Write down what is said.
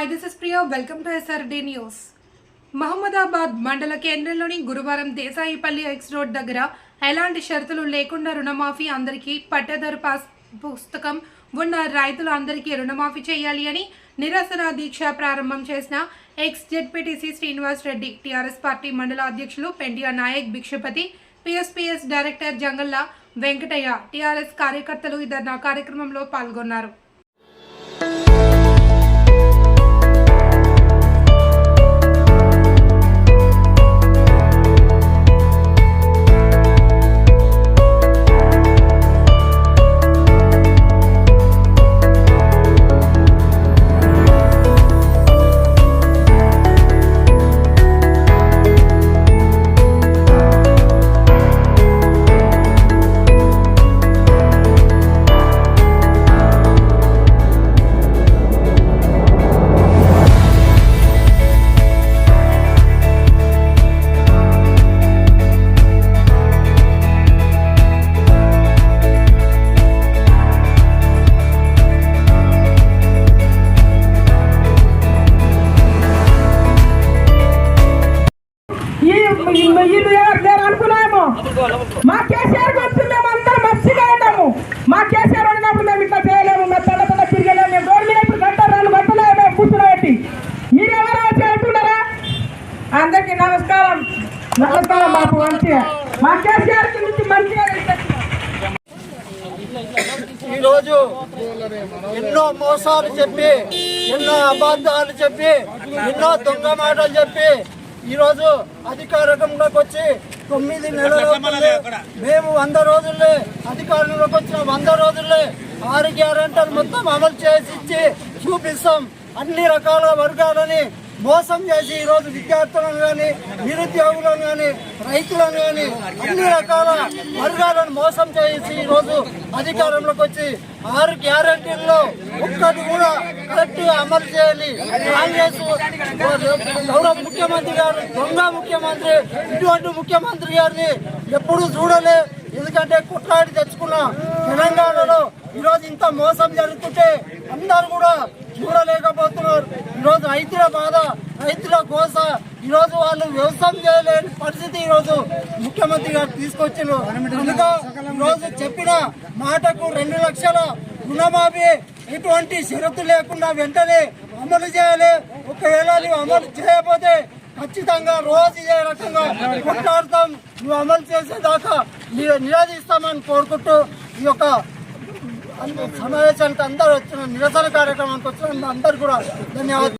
Hi this is Priya welcome to SRD news Mahmudabad మండల కేంద్రంలోని గురువారం దేశాయిపల్లి ఎక్స్ రోడ్ దగ్గర ఎలాంటి షరతులు లేకుండా రుణమాఫీ అందరికీ పట్టేదారు పాస్ పుస్తకం ఉన్న రైతులు అందరికీ రుణమాఫీ చేయాలి అని నిరసన దీక్ష ప్రారంభం చేసిన ex ZPTC Srinivas Reddy TRS party మండల అధ్యక్షులు Pendiya Nayak Bhikshapathi PSPS director Jangalla Venkataiah TRS కార్యకర్తలు ఇద్దరు కార్యక్రమంలో పాల్గొన్నారు. ఇల్లు ఈ- ఎవరు లేరు అనుకున్నాము మా కేసీఆర్ గురించి మేము అందరం మర్చిగా ఉన్నాము. మా కేసీఆర్ ఉన్నప్పుడు మేము ఇట్లా చేయలేము మేము తల తల తిరగలేము మేము రోడ్డు మీద ఇప్పుడు గంట రెండు గంటలే మేము కూర్చున్నబట్టి మీరు ఎవరు వచ్చి అంటున్నారా? అందరికీ నమస్కారం. నమస్కారం మాకు మంచిగా. మా కేసీఆర్ గురించి మంచిగా ఈరోజు ఎన్నో మోసాలు చెప్పి ఎన్నో అబద్ధాలు చెప్పి ఎన్నో దొంగ మాటలు చెప్పి ఈరోజు అధికారంలోకి వచ్చి తొమ్మిది నెలలు. మేము వంద రోజుల్లో అధికారంలోకి వచ్చిన వంద రోజుల్లో ఆరు గ్యారంటీలు మొత్తం అమలు చేసి ఇచ్చి చూపిస్తాం అన్ని రకాల వర్గాలని మోసం చేసి ఈరోజు విద్యార్థులను కానీ నిరుద్యోగులను కానీ రైతులను కానీ అన్ని రకాల వర్గాలను మోసం చేసి ఈరోజు అధికారంలోకి వచ్చి ఆరు గ్యారంటీల్లో ఒక్కటి కూడా కరెక్ట్ అమలు చేయాలి కాంగ్రెస్ గౌరవ ముఖ్యమంత్రి గారు దొంగ ముఖ్యమంత్రి ఇటువంటి ముఖ్యమంత్రి గారిని ఎప్పుడు చూడలే. ఎందుకంటే కుట్రాడి తెచ్చుకున్న తెలంగాణలో ఈరోజు ఇంత మోసం జరుగుతుంటే అందరు కూడా చూడలేకపోతున్నారు. రైతుల బాధ రైతుల కోస ఈరోజు వాళ్ళు వ్యవసాయం చేయలేని పరిస్థితి ఈరోజు ముఖ్యమంత్రి గారు తీసుకొచ్చారు. కనుక ఈరోజు చెప్పిన మాటకు రెండు లక్షల రుణమాఫీ ఎటువంటి షరతు లేకుండా వెంటనే అమలు చేయాలి. ఒకవేళ నువ్వు అమలు చేయకపోతే ఖచ్చితంగా రోజు ఇదే రకంగా కొట్లాడతాం. నువ్వు అమలు చేసేదాకా మీరు నిరోధిస్తామని కోరుకుంటూ ఈ యొక్క సమావేశానికి అందరూ వచ్చిన నిరసన కార్యక్రమానికి వచ్చిన అందరు కూడా ధన్యవాదాలు.